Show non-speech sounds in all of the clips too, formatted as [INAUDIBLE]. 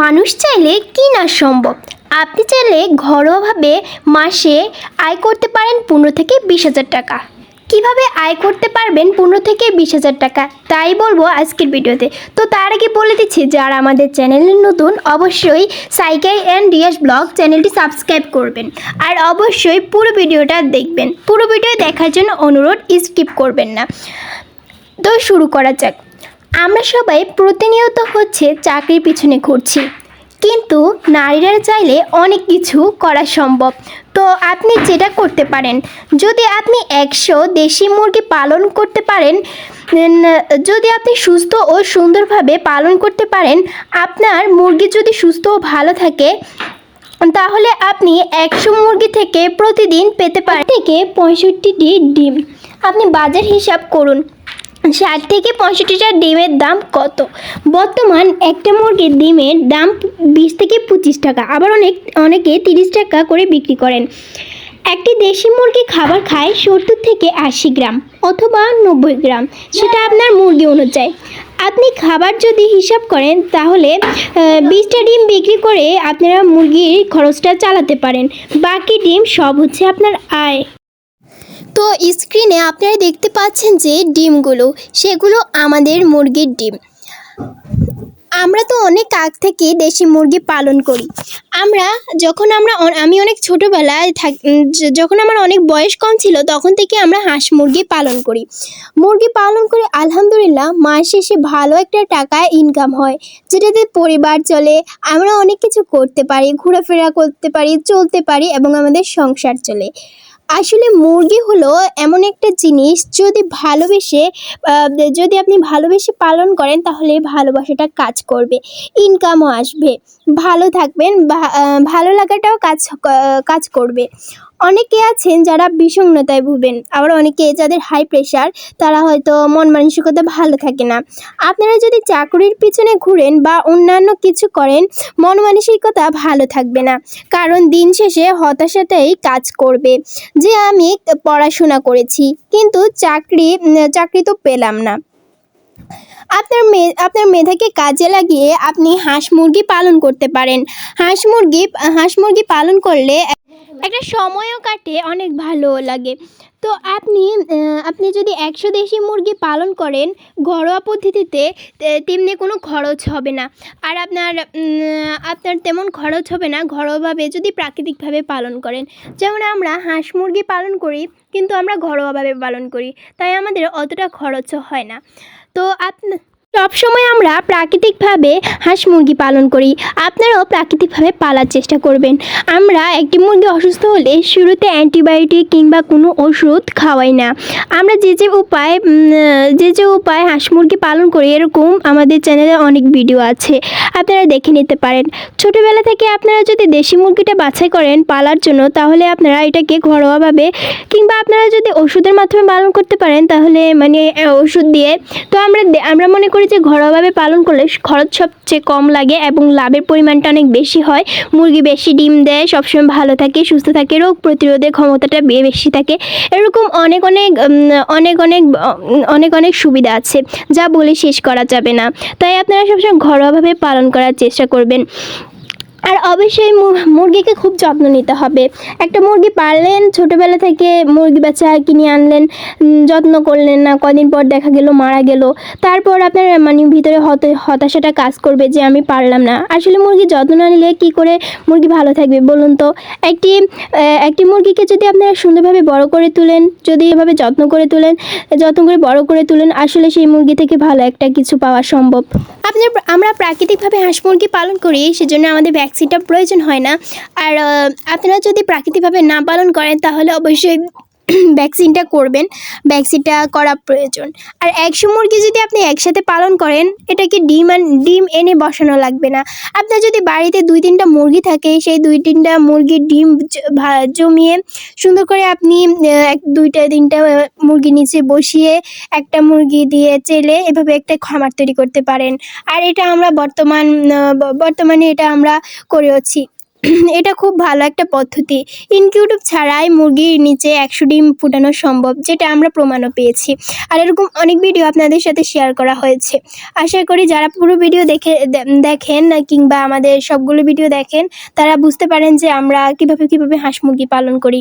মানুষ চাইলে কি না সম্ভব? আপনি চাইলে ঘরোয়াভাবে মাসে আয় করতে পারেন পনেরো থেকে বিশ হাজার টাকা। কীভাবে আয় করতে পারবেন পনেরো থেকে বিশ হাজার টাকা? তাই বলব আজকের ভিডিওতে। তো তার আগে বলে দিচ্ছি, যারা আমাদের চ্যানেলে নতুন, অবশ্যই সাইকাই অ্যান্ড রিয়াস ব্লগ চ্যানেলটি সাবস্ক্রাইব করবেন। আর অবশ্যই পুরো ভিডিওটা দেখবেন। পুরো ভিডিও দেখার জন্য অনুরোধ, স্কিপ করবেন না। তো শুরু করা যাক। আমরা সবাই প্রতিনিয়ত হচ্ছে চাকরির পিছনে ঘুরছি। কিন্তু নারীরা চাইলে অনেক কিছু করা সম্ভব। তো আপনি যেটা করতে পারেন, যদি আপনি একশো দেশি মুরগি পালন করতে পারেন যদি আপনি সুস্থ ও সুন্দরভাবে পালন করতে পারেন, আপনার মুরগি যদি সুস্থ ও ভালো থাকে, তাহলে আপনি একশো মুরগি থেকে প্রতিদিন পেতে পারেন। থেকে পঁয়ষট্টিটি ডিম। আপনি বাজার হিসাব করুন। ষাট থেকে পঁয়ষট্টিটা ডিমের দাম কত? বর্তমান একটা মুরগির ডিমের দাম বিশ থেকে পঁচিশ টাকা, আবার অনেক, অনেকে তিরিশ টাকা করে বিক্রি করেন। একটি দেশি মুরগি খাবার খায় সত্তর থেকে আশি গ্রাম অথবা নব্বই গ্রাম, সেটা আপনার মুরগি অনুযায়ী। আপনি খাবার যদি হিসাব করেন, তাহলে বিশটা ডিম বিক্রি করে আপনারা মুরগির খরচটা চালাতে পারেন। বাকি ডিম সব হচ্ছে আপনার আয়। তো স্ক্রিনে আপনারা দেখতে পাচ্ছেন যে ডিমগুলো, সেগুলো আমাদের মুরগির ডিম। আমরা তো অনেক আগ থেকে দেশি মুরগি পালন করি। আমরা যখন আমরা আমি অনেক ছোটোবেলায় থাক যখন আমার অনেক বয়স কম ছিল, তখন থেকে আমরা হাঁস মুরগি পালন করি। মুরগি পালন করে আলহামদুলিল্লাহ মাস শেষে ভালো একটা টাকা ইনকাম হয়। যেটাতে পরিবার চলে, আমরা অনেক কিছু করতে পারি, ঘোরাফেরা করতে পারি, চলতে পারি এবং আমাদের সংসার চলে। আসলে মুরগি হলো এমন একটা জিনিস যদি ভালোবেসে যদি আপনি ভালোবেসে পালন করেন তাহলে ভালোবাসাটা কাজ করবে ইনকামও আসবে, ভালো থাকবেন ভালো লাগাটাও কাজ কাজ করবে। অনেকে আছেন যারা বিষণ্ণতায় ভুগবেন, আবার অনেকে যাদের হাই প্রেশার তারা হয়তো মন মানসিকতা ভালো থাকে না। আপনারা যদি চাকরির পিছনে ঘুরেন বা অন্যান্য কিছু করেন, মন মানসিকতা ভালো থাকবে না। কারণ দিন শেষে হতাশাটাই কাজ করবে। যে আমি পড়াশোনা করেছি, কিন্তু চাকরি চাকরি তো পেলাম না। আপনার মে, আপনার মেধাকে কাজে লাগিয়ে আপনি হাঁস মুরগি পালন করতে পারেন। হাঁস মুরগি হাঁস মুরগি পালন করলে একটা সময়ও কাটে, অনেক ভালো লাগে। তো আপনি আপনি যদি একশো দেশি মুরগি পালন করেন, ঘরোয়া পদ্ধতিতে তেমনি কোনো খরচ হবে না। আর আপনার আপনার তেমন খরচ হবে না, ঘরোয়াভাবে যদি প্রাকৃতিকভাবে পালন করেন। যেমন আমরা হাঁস মুরগি পালন করি, কিন্তু আমরা ঘরোয়াভাবে পালন করি, তাই আমাদের অতটা খরচও হয় না। তো আপনি সবসময় আমরা প্রাকৃতিকভাবে হাঁস মুরগি পালন করি। আপনারাও প্রাকৃতিকভাবে পালার চেষ্টা করবেন। আমরা একটি মুরগি অসুস্থ হলে শুরুতে অ্যান্টিবায়োটিক কিংবা কোনো ওষুধ খাওয়াই না। আমরা যে যে উপায় যে যে উপায় হাঁস মুরগি পালন করি এরকম আমাদের চ্যানেলে অনেক ভিডিও আছে। আপনারা দেখে নিতে পারেন। ছোটোবেলা থেকে আপনারা যদি দেশি মুরগিটা বাছাই করেন পালার জন্য, তাহলে আপনারা এটাকে ঘরোয়াভাবে কিংবা আপনারা যদি ওষুধের মাধ্যমে পালন করতে পারেন, তাহলে মানে ওষুধ দিয়ে, তো আমরা আমরা মনে করি যে ঘরোয়াভাবে পালন করলে খরচ সবচেয়ে কম লাগে এবং লাভের পরিমাণটা অনেক বেশি হয়। মুরগি বেশি ডিম দেয়, সবসময় ভালো থাকে, সুস্থ থাকে, রোগ প্রতিরোধের ক্ষমতাটা বেশি থাকে। এরকম অনেক অনেক অনেক অনেক অনেক অনেক সুবিধা আছে, যা বলে শেষ করা যাবে না। তাই আপনারা সবসময় ঘরোয়াভাবে পালন করার চেষ্টা করবেন। আর অবশ্যই মুরগিকে খুব যত্ন নিতে হবে। একটা মুরগি পারলেন ছোটোবেলা থেকে মুরগি বাচ্চা কিনে আনলেন যত্ন করলেন না, কদিন পর দেখা গেল, মারা গেল। তারপর আপনার মানে ভিতরে হত- হতাশাটা কাজ করবে যে আমি পারলাম না। আসলে মুরগি যত্ন না নিলে কী করে মুরগি ভালো থাকবে বলুন তো? একটি একটি মুরগিকে যদি আপনারা সুন্দরভাবে বড় করে তুলেন, যদি এভাবে যত্ন করে তুলেন, যত্ন করে বড় করে তুলেন, আসলে সেই মুরগি থেকে ভালো একটা কিছু পাওয়া সম্ভব। আপনার, আমরা প্রাকৃতিকভাবে হাঁস মুরগি পালন করি, সেজন্য আমাদের ভ্যাকসিনটা প্রয়োজন হয় না। আর আপনারা যদি প্রাকৃতিকভাবে না পালন করেন তাহলে অবশ্যই [CLEARS THROAT] ভ্যাকসিনটা করবেন ভ্যাকসিনটা করা প্রয়োজন। আর একশো মুরগি যদি আপনি একসাথে পালন করেন এটাকে ডিম ডিম এনে বসানো লাগবে না? আপনার যদি বাড়িতে দুই তিনটা মুরগি থাকে, সেই দুই তিনটা মুরগির ডিম জমিয়ে সুন্দর করে আপনি এক, দুইটা, তিনটা মুরগি নিচে বসিয়ে একটা মুরগি দিয়ে চেলে এভাবে একটা খামার তৈরি করতে পারেন। আর এটা আমরা বর্তমান বর্তমানে এটা আমরা করেওছি [CLEARS THROAT] এটা খুব ভালো একটা পদ্ধতি। ইনকিউটিভ ছাড়াই মুরগির নিচে একশো ডিম ফুটানো সম্ভব, যেটা আমরা প্রমাণও পেয়েছি। আর এরকম অনেক ভিডিও আপনাদের সাথে শেয়ার করা হয়েছে। আশা করি যারা পুরো ভিডিও দেখে দেখেন কিংবা আমাদের সবগুলো ভিডিও দেখেন, তারা বুঝতে পারেন যে আমরা কীভাবে কীভাবে হাঁস মুরগি পালন করি।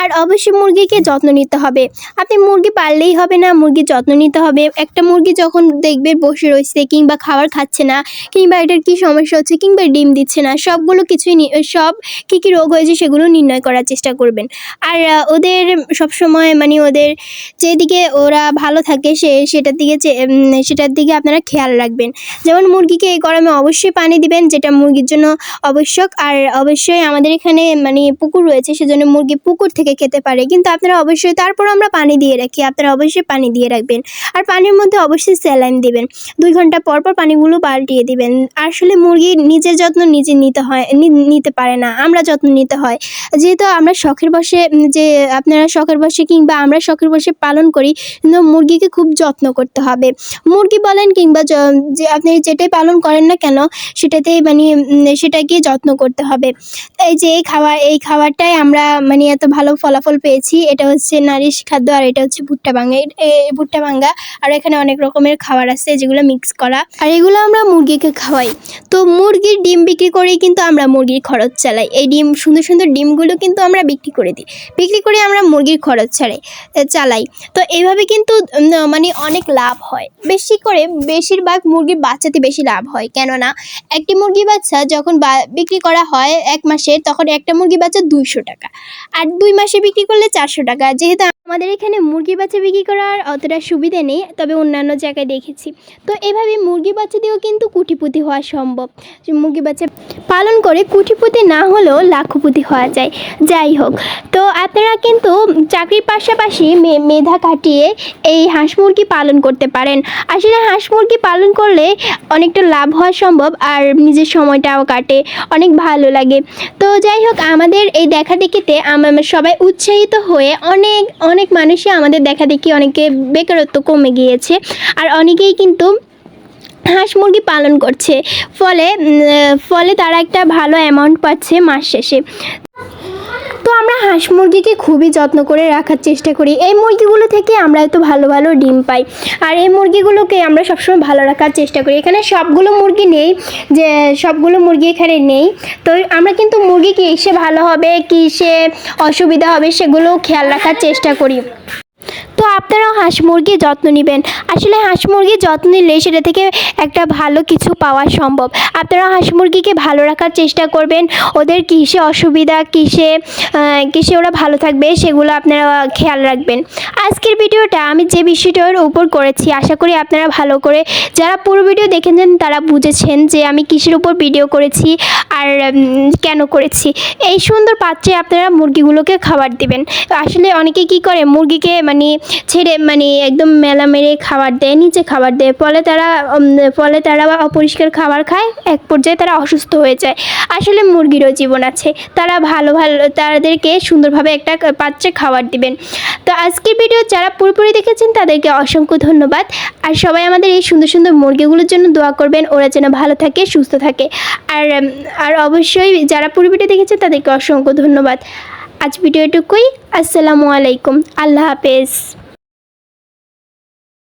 আর অবশ্যই মুরগিকে যত্ন নিতে হবে। আপনি মুরগি পাললেই হবে না, মুরগির যত্ন নিতে হবে। একটা মুরগি যখন দেখবে বসে রয়েছে কিংবা খাবার খাচ্ছে না, কিংবা এটার কী সমস্যা হচ্ছে কিংবা ডিম দিচ্ছে না, সবগুলো কিছুই সব কী কী রোগ হয়েছে সেগুলো নির্ণয় করার চেষ্টা করবেন। আর ওদের সব সময় মানে ওদের যেদিকে ওরা ভালো থাকে সে, সেটার দিকে সেটার দিকে আপনারা খেয়াল রাখবেন। যেমন মুরগিকে এই গরমে অবশ্যই পানি দিবেন, যেটা মুরগির জন্য আবশ্যক। আর অবশ্যই আমাদের এখানে মানে পুকুর রয়েছে, সেজন্য মুরগি পুকুর থেকে খেতে পারে। কিন্তু আপনারা অবশ্যই তারপর আমরা পানি দিয়ে রাখি। আপনারা অবশ্যই পানি দিয়ে রাখবেন। আর পানির মধ্যে অবশ্যই স্যালাইন দিবেন। দুই ঘণ্টা পর পর পানিগুলো পাল্টিয়ে দিবেন। আসলে মুরগি নিজের যত্ন নিজে নিতে হয় নিতে পারে না। আমরা যত্ন নিতে হয়। যেহেতু আমরা শখের বসে যে আপনারা শখের বসে কিংবা আমরা শখের বসে পালন করি, কিন্তু মুরগিকে খুব যত্ন করতে হবে। মুরগি বলেন কিংবা যে আপনি যেটাই পালন করেন না কেন, সেটাতেই মানে সেটাকে যত্ন করতে হবে। এই যে এই খাবার এই খাবারটাই আমরা মানে এত ভালো ফলাফল পেয়েছি। এটা হচ্ছে নারিশ খাদ্য আর এটা হচ্ছে ভুট্টা ভাঙ্গা ভুট্টা ভাঙ্গা আর এখানে অনেক রকমের খাবার আছে যেগুলো মিক্স করা। আর এগুলো আমরা মুরগিকে খাওয়াই। তো মুরগির ডিম বিক্রি করেই কিন্তু আমরা মুরগির খরচ চালাই। এই ডিম, সুন্দর সুন্দর ডিমগুলো কিন্তু আমরা বিক্রি করে দিই। বিক্রি করে আমরা মুরগির খরচ ছাড়াই চালাই। তো এইভাবে কিন্তু মানে অনেক লাভ হয়। বেশি করে, বেশিরভাগ মুরগির বাচ্চাতে বেশি লাভ হয়। কেননা, একটি মুরগি বাচ্চা যখন বিক্রি করা হয় এক মাসে, তখন একটা মুরগি বাচ্চা দুইশো টাকা। আর দুই মাসে বিক্রি করলে চারশো টাকা। যেহেতু আমাদের এখানে মুরগি বাচ্চা বিক্রি করার অতটা সুবিধা নেই, তবে অন্যান্য জায়গায় দেখেছি। তো এভাবে মুরগি বাচ্চা দিয়েও কিন্তু কুটিপুতি হওয়া সম্ভব। মুরগি বাচ্চা পালন করে কুটিপুতি না হলেও লাখপতি হওয়া যায়। যাই হোক, তো আপনারা কিন্তু চাকরির পাশাপাশি মেধা কাটিয়ে এই হাঁস মুরগি পালন করতে পারেন। আসলে হাঁস মুরগি পালন করলে অনেকটা লাভ হওয়া সম্ভব আর নিজের সময়টাও কাটে, অনেক ভালো লাগে। তো যাই হোক, আমাদের এই দেখা দেখিতে আমরা সবাই উৎসাহিত হয়ে অনেক অনেক মানুষই আমাদের দেখা দেখি অনেকে বেকারত্ব কমে গিয়েছে। আর অনেকেই কিন্তু হাঁস মুরগি পালন করছে। ফলে ফলে তারা একটা ভালো অ্যামাউন্ট পাচ্ছে মাস শেষে। তো আমরা হাঁস মুরগিকে খুবই যত্ন করে রাখার চেষ্টা করি। এই মুরগিগুলো থেকে আমরা এত ভালো ভালো ডিম পাই। আর এই মুরগিগুলোকে আমরা সবসময় ভালো রাখার চেষ্টা করি। এখানে সবগুলো মুরগি নেই, যে সবগুলো মুরগি এখানে নেই। তো আমরা কিন্তু মুরগি কিসে ভালো হবে, কিসে অসুবিধা হবে সেগুলো খেয়াল রাখার চেষ্টা করি। তো আপনারাও হাঁস মুরগির যত্ন নেবেন। আসলে হাঁস মুরগির যত্ন নিলে সেটা থেকে একটা ভালো কিছু পাওয়া সম্ভব। আপনারা হাঁস মুরগিকে ভালো রাখার চেষ্টা করবেন। ওদের কিসে অসুবিধা, কিসে কিসে ওরা ভালো থাকবে সেগুলো আপনারা খেয়াল রাখবেন। আজকের ভিডিওটা আমি যে বিষয়টার উপর করেছি, আশা করি আপনারা ভালো করে যারা পুরো ভিডিও দেখেছেন তারা বুঝেছেন যে আমি কিসের উপর ভিডিও করেছি আর কেন করেছি। এই সুন্দর পাত্রে আপনারা মুরগিগুলোকে খাবার দিবেন। আসলে অনেকে কি করে, মুরগিকে মানে ছেড়ে মানে একদম মেলা মেরে খাবার দেয়, নিচে খাবার দেয়। ফলে তারা ফলে তারা অপরিষ্কার খাবার খায়, এক পর্যায়ে তারা অসুস্থ হয়ে যায়। আসলে মুরগিরও জীবন আছে। তারা ভালো ভালো, তাদেরকে সুন্দরভাবে একটা পাত্রে খাবার দিবেন। তো আজকের ভিডিও যারা পুরোপুরি দেখেছেন, তাদেরকে অসংখ্য ধন্যবাদ। আর সবাই আমাদের এই সুন্দর সুন্দর মুরগিগুলোর জন্য দোয়া করবেন। ওরা যেন ভালো থাকে, সুস্থ থাকে। আর আর অবশ্যই যারা পুরো ভিডিও দেখেছেন, তাদেরকে অসংখ্য ধন্যবাদ। আজ ভিডিও এটুকুই আসসালামু আলাইকুম। আল্লাহ হাফেজ।